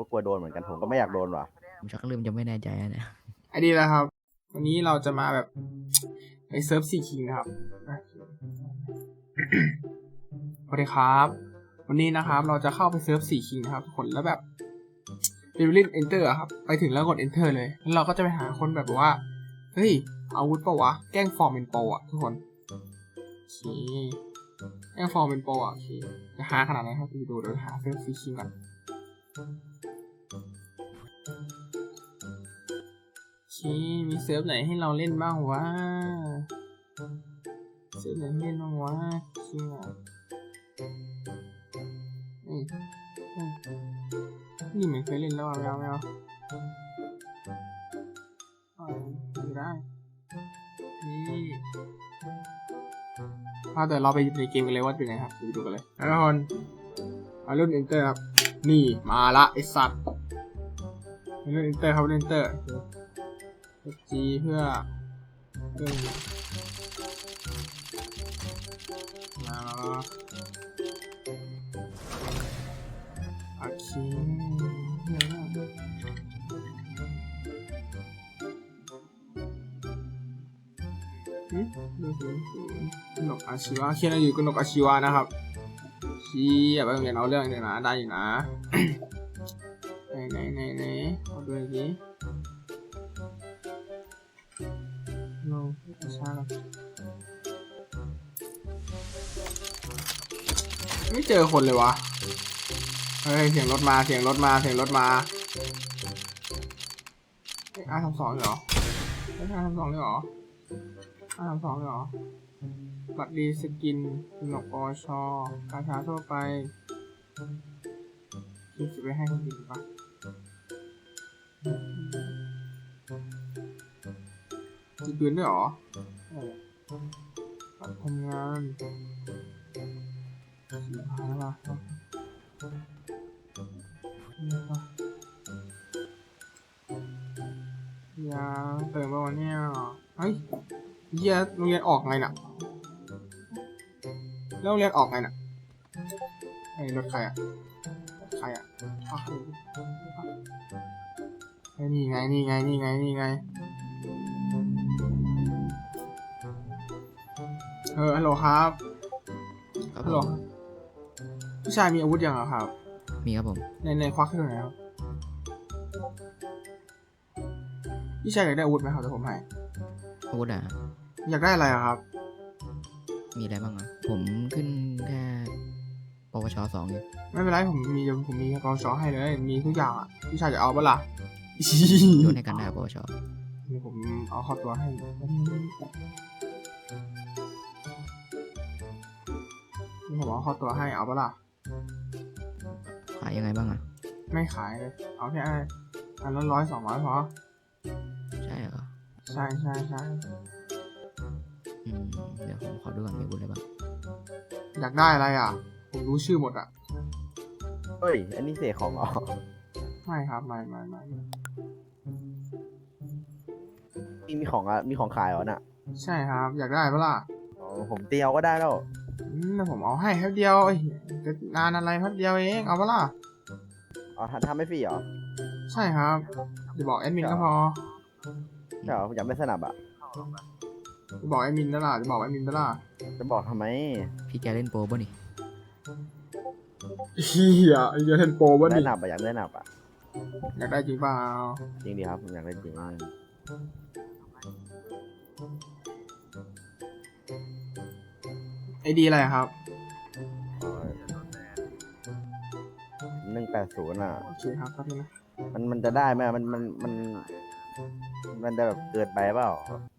ก็กลัวโดนเหมือนกันผมก็ไม่อยากโดนว่ะผมชักเริ่มจะไม่แน่ใจแล้วเนี่ยไอดีแล้วครับ วันนี้เราจะมาแบบในเซิร์ฟซีคิงนะครับอะสวัสดีครับ วันนี้นะครับ เราจะเข้าไปเซิร์ฟซีคิงนะครับทุกคนแล้วแบบเรียนเอนเตอร์ครับ ไปถึงแล้วกด enter เลย แล้วเราก็จะไปหาคนแบบว่า เฮ้ย อาวุธปะวะ แกล้งฟอร์มเป็นโปรอะทุกคนโอเคแกล้งฟอร์มเป็นโปรอะโอเคจะหาขนาดไหนครับไปดูเดี๋ยวหาเซิร์ฟซีคิงกันโอ เคมีเซิร์ฟไหนให้เราเล่นบ้างวะ เซิร์ฟไหนเล่นบ้างวะเชี่ยเอ้ยเอ้ยนี่เหมือนเคยเล่นแล้วอะไม่เอาไม่เอาอาไม่ได้ นี่เอาเดี๋ยวเราไปในเกมกันเลยว่าเป็นไงครับไปดูกันเลยแล้วทุกคนมารุ่นเอนเตอร์ครับ นี่มาละไอสัตว์ มารุ่นเอนเตอร์ครับรุ่นเอนเตอร์จีเพื่อเรื่องมาโอเคอืมกนกอาชีวะเขียนอะไรอยู่กนกอาชีวะนะครับชี้อย่าไปโรงเรียนเอาเรื่องเดี๋ยนะได้อยู่นะ ไหนไหนไหนไหนเอาดูอีกทีลงช้าไม่เจอคนเลยวะ เฮ้ย เสียงรถมา เสียงรถมา เสียงรถมาเอ้อาทำสองเหรอไม่ใช่อาทำสองเลยเหรออาทำสองเลยเหรอ บัตรดีสกินหนกอชอกาชาทั่วไปคิดจะไปให้คนอื่นปะ มีปืนด้วยเหรอทำงานสีหายละนี่ปะยาเติมมาวันเนี้ยเฮ้ยเฮียโรงเรียนออกไงน่ะแล้วโรงเรียนออกไงน่ะไอ้รถใครอะใครอะอ้าว นี่ไง นี่ไง นี่ไง นี่ไง เออฮัลโหลครับครับฮัลผโหลมผู้ชายมีอาวุธยังอะครับ มีครับผม ในในควักให้ดูหน่อยครับพี่ชายอยากได้อาวุธไหมครับเดี๋ยวผมให้ อาวุธอะ อยากได้อะไรอะครับ มีอะไรบ้างอะ ผมขึ้นแค่ปวชสองเองไม่เป็นไรผมมีผมมีกองชอให้เลย มีทุกอย่างอะพี่ชายจะเอาปะล่ะ โยนให้กันได้ปวชนี่ผมเอาเข้าตัวให้นี่ผมเอาเข้าตัวให้เอาปะล่ะขายยังไงบ้างอะ ไม่ขายเลย เอาแค่อันละร้อยสองร้อยพอ ใช่เหรอ ใช่ใช่ใช่อืมเดี๋ยวผมขอดูก่อนมีอาวุธอะไรบ้าง อยากได้อะไรอะ ผมรู้ชื่อหมดอะเฮ้ย อันนี้เสกของเหรอ ไม่ครับ ไม่ไม่ไม่ไม่มีมีของอะมีของขายเหรอน่ะใช่ครับ อยากได้ปะล่ะอ๋อผมเตียวก็ได้แล้วอืมแต่ผมเอาให้แค่เดียวเอ้ยจะงานอะไรแค่เดียวเองเอาปะล่ะอ๋อทำทำไม่ฟรีเหรอใช่ครับจะบอกแอดมินก็พอใช่เหรอผมอยากไม่สนับอะจะบอกแอดมินนั่นล่ะจะบอกแอดมินนั่นล่ะจะบอกทำไมพี่แกเล่นโปรป่ะนี่เฮียไอ้เหี้ยเทนโปรวะได้นี่หนับอะอยากได้หนับอะอยากได้จริงเปล่าจริงดีครับผมอยากได้จริง ไอดีอะไรครับหนึ่งแปดศูนย์อะโอเคครับครับนะมันมันจะได้ไหมมันมันมัน มันจะแบบเกิดไปเปล่า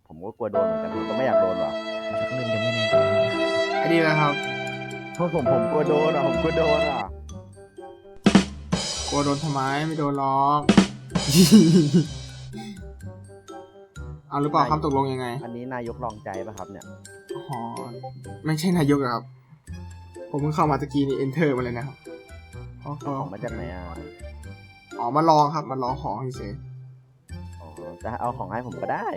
ผมก็กลัวโดนเหมือนกันผมก็ไม่อยากโดนว่ะผมชักเริ่มจะไม่แน่ใจแล้วเนี่ยไอดีอะไรครับเพราะผมผมกลัวโดนอะผมกลัวโดนอะกลัวโดนทำไมไม่โดนหรอก เอาหรือเปล่าครับตกลงยังไง อันนี้นายกลองใจป่ะครับเนี่ยอ๋อไม่ใช่นายกอะครับ ผมเพิ่งเข้ามาตะกี้นี่ enter มาเลยนะครับอ๋อของมาจากไหนอะอ๋อมาลองครับมาลองของเฉยอ๋อจะเอาของให้ผมก็ได้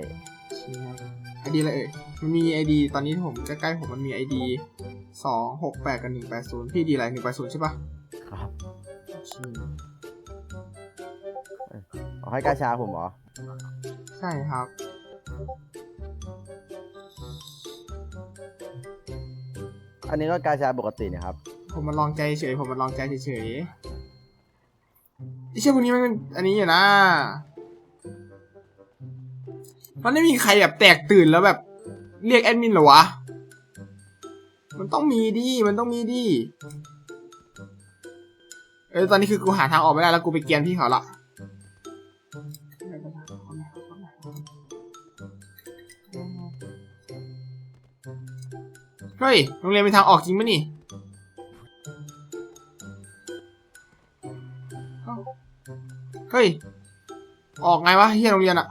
ไอดีอะไรเอ่ยมันมีไอดีตอนนี้ที่ผมใกล้ๆผมมันมีไอดีสองหกแปดกับหนึ่งแปดศูนย์พี่ดีอะไรหนึ่งแปดศูนย์ใช่ปะครับโอเคเอาให้กาชาผมเหรอ ใช่ครับ อันนี้ก็กาชาปกติเนี่ยครับ ผมมาลองใจเฉย ผมมาลองใจเฉยไอ้เชี่ยพวกนี้มันเป็นอันนี้อยู่นะ มันไม่มีใครแบบแตกตื่นแล้วแบบ เรียกแอดมินเหรอวะ มันต้องมีดิ มันต้องมีดิ เออตอนนี้คือกูหาทางออกไม่ได้แล้วกูไปเกียนพี่เขาละ ฮ้ย โรงเรียนมีทางออกจริงปะนี่เอ้าเฮ้ย ออกไงวะเฮียโรงเรียนอะ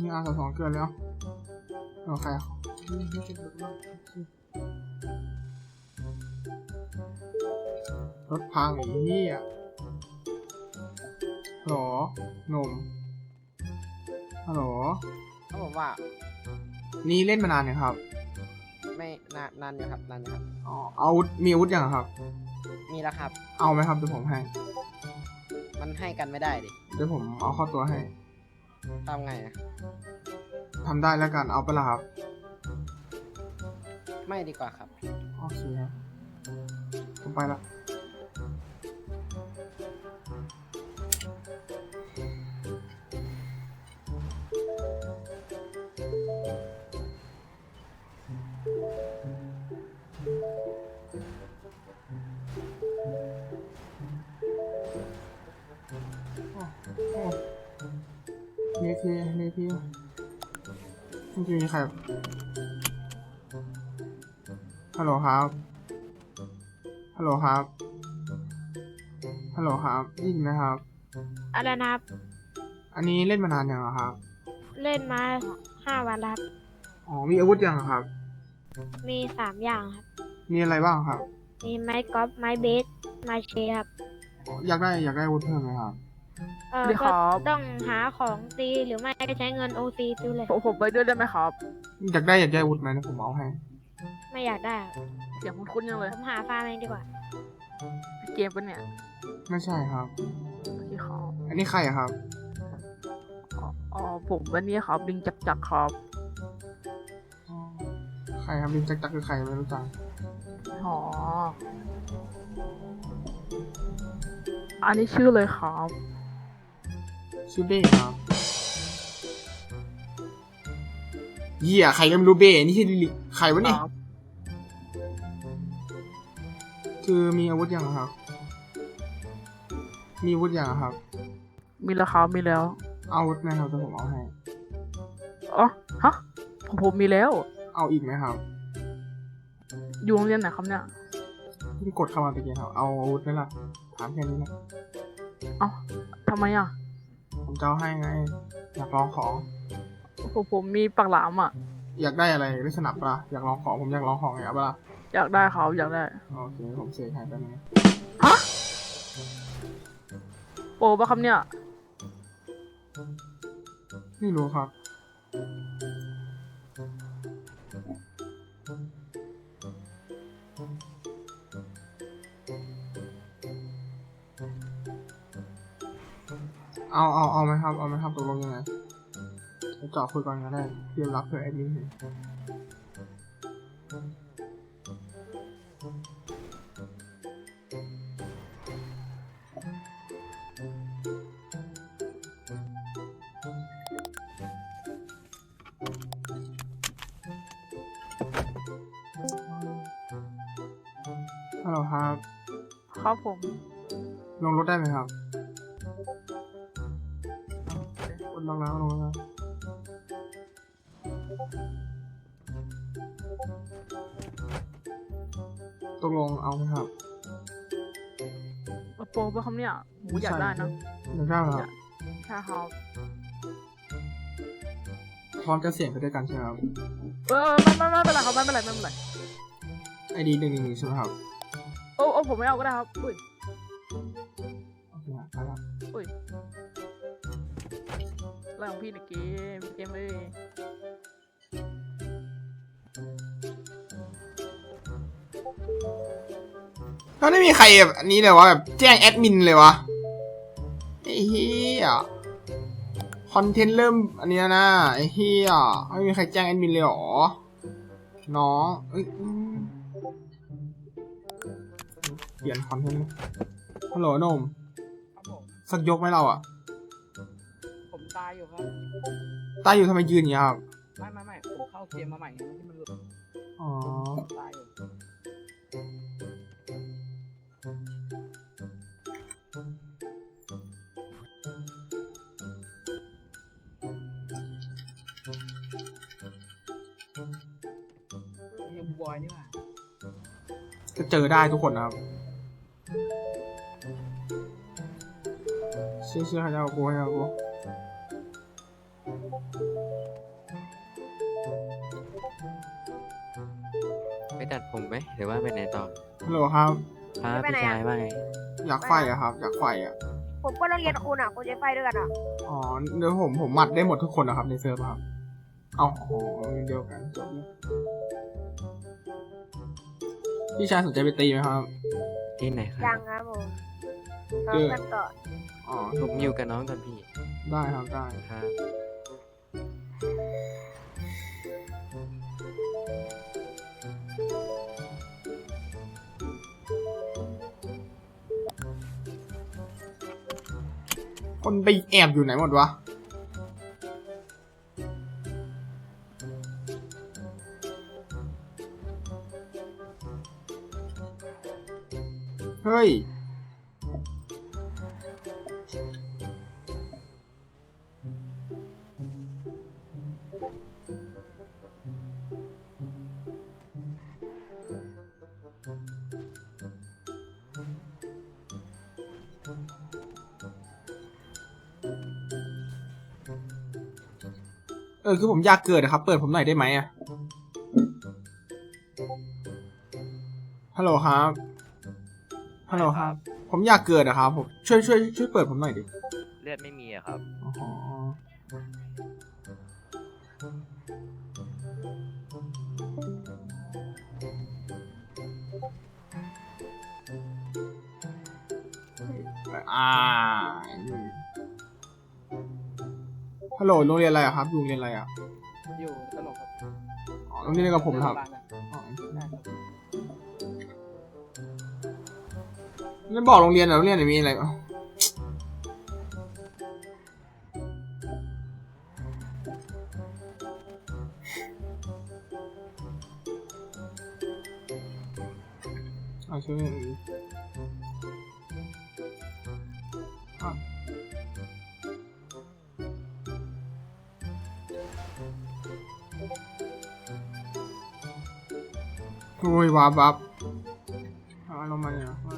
อ๋อนี่อาสาสองเกินแล้วเอาใครอะนี่จะเบิกรอบรถพังไอ้เหี้ยฮัลโหลหนุ่มฮัลโหลเขาบอกว่า นี่เล่นมานานเนี่ยงครับ ไม่นานนานอยู่ครับนานอยู่ครับอ๋ออาวุธมีอาวุธยังครับ มีแล้วครับ เอาไหมครับเดี๋ยวผมให้ มันให้กันไม่ได้ดิ เดี๋ยวผมเอาเข้าตัวให้ ทำไงอะทำได้แล้วกันเอาไปละครับ ไม่ดีกว่าครับ โอเคครับผมไปละ มันจะมีใคร ฮัลโหลครับ ฮัลโหลครับ ฮัลโหลครับได้ยินไหมครับ อะไรนะครับ อันนี้เล่นมานานยังอะครับ เล่นมาห้าวันแล้วครับ อ๋อ มีอาวุธยังอะครับ มีสามอย่างครับ มีอะไรบ้างครับ มีไม้กอล์ฟไม้เบสไม้เชครับอ๋ออยากได้อยากได้อาวุธเพิ่มไหมครับ เออดีคก็รับต้องหาของตีหรือไม่ก็ใช้เงินโอซีซื้อเลย ผมผมไปด้วยได้ไหมครับอยากได้อยากได้อาวุธไหมนะผมเอาให้ ไม่อยากได้ครับเสียงคุ้นๆยังเลยผมหาฟาร์มเองดีกว่า เกมปะเนี่ยไม่ใช่ครับ พี่ครับอันนี้ใครอะครับ อ๋ออ๋อผมวันนี้ครับลิงจักจักครับอ๋อใครครับลิงจักจักคือใครไม่รู้จักอ๋อ อันนี้ชื่อเลยครับ ชื่อเบ้ครับเหี้ยใครก็ไม่รู้เบ้นี่ใช่ลิลิใครวะเนี่ยครับคือมีอาวุธยังอะครับ มีอาวุธยังอะครับ มีแล้วครับมีแล้ว เอาอาวุธไหมครับแต่ผมเอาให้ อ๋อ ฮะ ผมผมมีแล้ว เอาอีกไหมครับ อยู่โรงเรียนไหนครับเนี่ยเพิ่งกดเข้ามาตะกี้ครับ เอาอาวุธไหมล่ะ ถามแค่นี้แหละเอ้าทำไมอะ ผมจะเอาให้ไง อยากลองของผมผมมีปากหลามอะ อยากได้อะไรได้สนับปะล่ะอยากลองของผมอยากลองของไงเอาปะล่ะอยากได้ครับอยากได้โอเคผมเสกให้ไปบนึงฮะโปรปะครับเนี่ยไม่รู้ครับ เอาเอาเอาไหมครับ เอาไหมครับตกลงยังไงไปเจาะคุยก่อนก็ได้เตรียมรับเผื่อแอดมินเห็นฮัลโหลครับ ครับผม ลงรถได้ไหมครับ กดลงแล้วลงแล้วตกลงเอาไหมครับโปรปะครับเนี่ยหมูอยากได้นะอยากได้ไหมครับใช่ครับพร้อมจะเสี่ยงไปด้วยกันใช่ไหมครับเออไม่ไม่ไม่เป็นไรครับไม่เป็นไรไม่เป็นไรไอดีหนึ่งหนึ่งใช่ไหมครับโอ้โอ้ผมไม่เอาก็ได้ครับอุ้ย พี่ในเกมเกมเลยถ้าไม่มีใครแบบอันนี้เลยวะแบบแจ้งแอดมินเลยวะไอ้เฮียคอนเทนต์เริ่มอันนี้นะไอ้เฮียไม่มีใครแจ้งแอดมินเลยหรอน้องเอ้ยอืมเปลี่ยนคอนเทนต์ฮัลโหลนมสักยกไหมเราอะ ตายอยู่ครับตายอยู่ทำไมยืนอย่างเงี้ยครับไม่ไม่ไม่ผมเข้าเกมมาใหม่ไงที่มันหลุดอ๋อตายอยู่ยังบอยนี่หว่าจะเจอได้ทุกคนนะครับเชื่อเชื่อใครจะเอากูให้เอากู หมหรือว่าไปไหนต่อฮัลโหลครับครับไปไหนพี่อะชายว่าไงอยากไฟอะครับ อยากไฟอะผมก็โรงเรียนคุณอะคุณจะไปด้วยกันอะอ๋อเดี๋ยวผมผมมัดได้หมดทุกคนนะครับในเซิร์ฟครับเอาอ๋อโรงเรียนเดียวกันจบเลยพี่ชายสนใจไปตีไหมครับ ที่ไหนคยัรับงครับผมน้องกันก่อนอ๋อผมอยู่กับน้องก่อนพี่ ได้ครับได้ครับ คนไปแอบอยู่ไหนหมดวะ เฮ้ย เออคือผมอยากเกิดอะครับ เปิดผมหน่อยได้ไหมอะฮัลโหลครับฮัลโหลครับ ผมอยากเกิดอะครับผมช่วยช่วยช่วยเปิดผมหน่อยดิเลือด โหลโรงเรียนอะไรอะครับอยู่โรงเรียนอะไรอะอยู่ตลกครับอ๋อโรงเรียนเดียวกับผมครับางนะอ๋อได้ครับไม่บอกโรงเรียนเหรอโรงเรียนไหนมีอะไรอ๋อเวับวับเอาลงมาเนี่ยว่า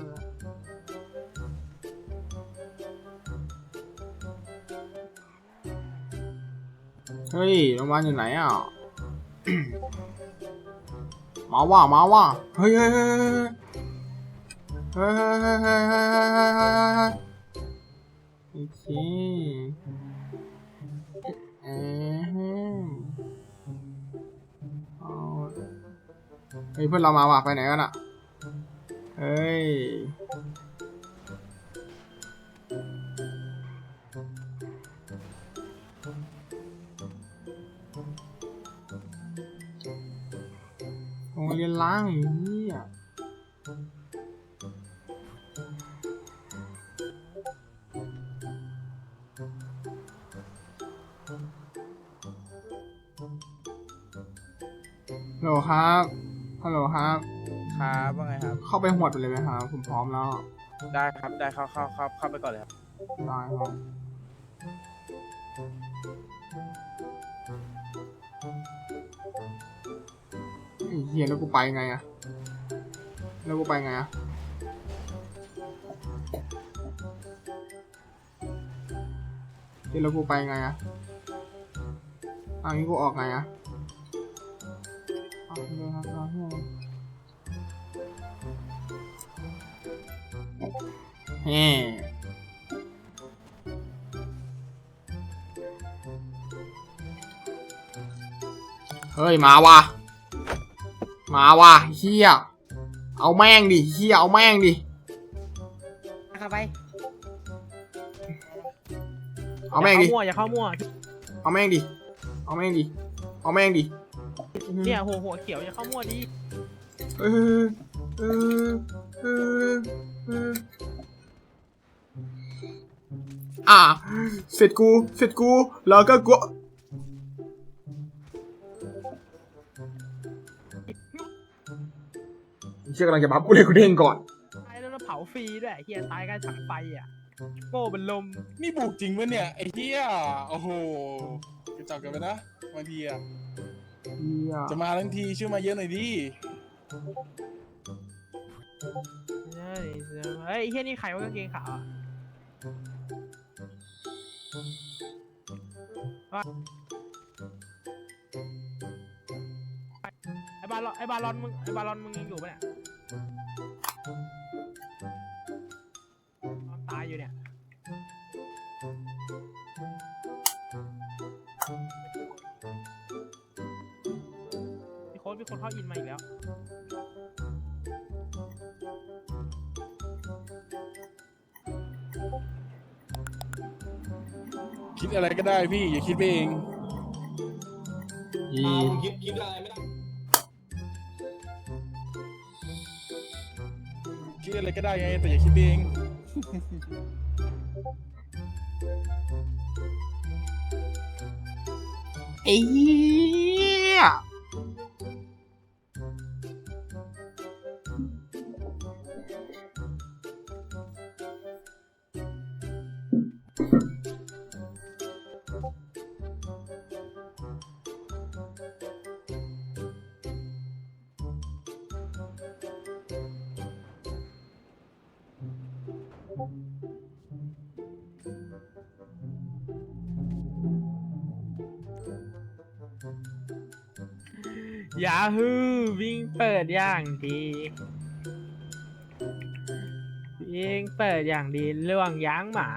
เฮ้ยโรงพยาบาลอยู่ไหนอะ มาว่ะมาว่ะเฮ้ยเฮ้ยเฮ้ยเฮ้ยเฮ้ยเฮ้ยเฮ้ยเฮ้ยเฮ้ยเฮ้ยเฮ้ยเฮ้ยโอเคเอ๊ เฮ้ยเพื่อนเรามาว่ะไปไหนกันอะเฮ้ย โรงเรียนล้างอย่างนี้อะโหลครับ ฮัลโหลครับ ครับว่าไงครับ เข้าไปหวดไปเลยไหมครับ ผมพร้อมแล้ว ได้ครับ ได้เข้าเข้าเข้าเข้าไปก่อนเลยครับ ได้ครับ ไอ้เฮียแล้วกูไปไงอะแล้วกูไปไงอะเฮียแล้วกูไปไงอะอันนี้กูออกไงอะ แฮ่เฮ้ย มาว่ะ มาว่ะเฮียเอาแม่งดิเฮียเอาแม่งดิเข้าไปเอาแม่งดิมั่วอย่าเข้ามั่ว เอาแม่งดิ เอาแม่งดิ เอาแม่งดิ เนี่ยหัวหัวเขียวอย่าเข้ามั่วดิเออเออเออเอออะเสร็จกู เสร็จกู แล้วก็กูเชื่อกำลังจะบัฟกูเลยกูเด้งก่อน ตายแล้วเราเผาฟรีด้วยเฮียตายกันถังไฟอะโง่เป็นลมนี่บุกจริงปะเนี่ย ไอ้เหี้ย โอ้โหกระจอกกันไปนะบางทีอะจะมาทั้งทีช่วยมาเยอะหน่อยดิเฮ้ยเฮ้ยเฮียนี่ใครว่ากางเกงขาวอะ ไอ้บาลอนไอ้บาลอนมึงไอ้บาลอนมึงยังอยู่ปะเนี่ยนอนตายอยู่เนี่ยพี่โค้ดมีคนเข้าอินมาอีกแล้ว อะไรก็ได้พี่ อย่าคิดไปเอง อีคิดคิดอะไรไม่ได้คิดอะไรก็ได้ไง แต่อย่าคิดไปเองไอ้เหี้ย ยาฮูวิ่งเปิดอย่างดีวิ่งเปิดอย่างดีล่วงยางหมา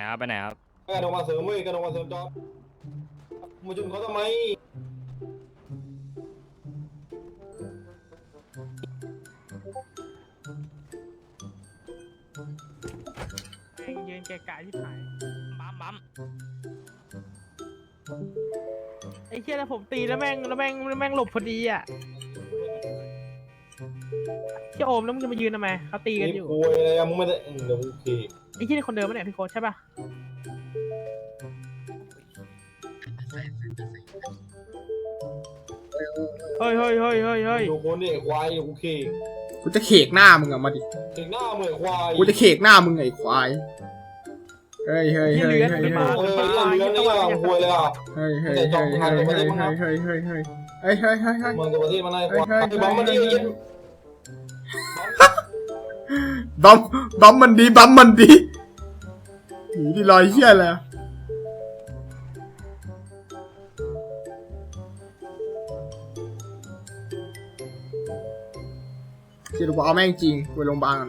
นครับไปไหนครับกระโดดมาเสริมเว้ยกระโดดมาเสริมจอบมาจุนเขาทำไมแม่งยืนแกะกะที่ผายบัมบัมไอ้เชี่ยแล้วผมตีแล้วแม่งแล้วแม่งแล้วแม่งหลบพอดีอะเชี่ยโอมแล้วมึงจะมายืนทำไมเขาตีกันอยู่คุยอะไรอะมึงไม่ได้เดี๋ยวโอเคไอ้เชี่ยนี่คนเดิมปะเนี่ยพี่โค้ชใช่ปะเฮ้ยเฮ้ยเฮ้ยเฮ้ยเฮ้ยดูคนนี่ควายอยู่กูเคกูจะเขกหน้ามึงอะมาดิถึงหน้าเหมือนควายกูจะเขกหน้ามึงไอ้ควายเฮ้ยเฮ้ยเฮ้ยเฮ้ยเฮ้ยเออเรื่องเรื่องนี้อะคุยเลยอะเฮ้ยเฮ้ยเฮ้ยเฮ้ยเฮ้ยเฮ้ยเฮ้ยเฮ้ยเฮ้ยเฮ้ยเฮ้ยเฮ้ยเฮ้ยมึงกับประเทศมันไอ้ควายเฮ้ยเฮ้ยบัมมันดีเย็นบัมบัมมันดีบัมมันดี หูนี่รอยเหี้ยแล้วคิดว่เอาแม่งจริงไปโรงพยาบาล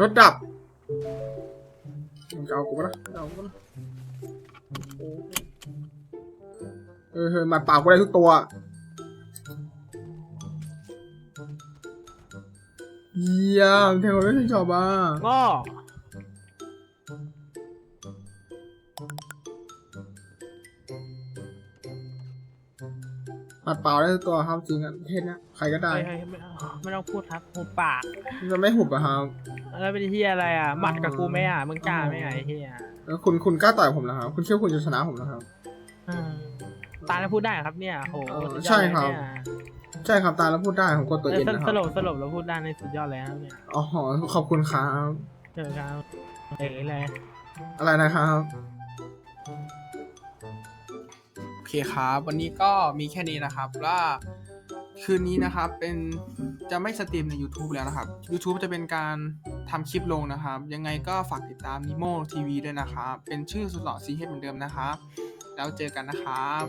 รถดับจะเอากูปะนะเอากูนะเออเฮ้ยมัดเปล่ากูได้ทุกตัวเยี่ยมเทวดาที่ชอบอะก็ เปล่าได้ทุกตัวครับจริงอะเทศเนี้ยใครก็ได้ เฮ้ยเฮ้ยไม่ไม่ต้องพูดครับหุบปากจะไม่หุบอะครับ แล้วเป็นที่อะไรอะ หมัดกับกูไหมอะ มึงกล้าไหมอะไอ้เฮียแล้วคุณคุณกล้าต่อยผมเหรอครับ คุณเชื่อคุณจะชนะผมเหรอครับ อืมตายแล้วพูดได้เหรอครับเนี่ยโหเออสุดยอดใช่ครับ เลยเนี่ยใช่ครับตายแล้วพูดได้ผมกดตัวเอเอองสนะคสรับรุปสรุปแล้วพูดได้ในสุดยอดเลยครับเนี่ยอ๋อขอบคุณครับ เจอครับเอ๋เลยอะไรนะครับโอ เคครับ วันนี้ก็มีแค่นี้นะครับว่าคืนนี้นะครับเป็นจะไม่สตรีมใน YouTube แล้วนะครับ YouTube จะเป็นการทำคลิปลงนะครับ ยังไงก็ฝากติดตาม Nemo TV ด้วยนะครับ เป็นชื่อสุดหล่อซีเฮดเหมือนเดิมนะครับ แล้วเจอกันนะครับ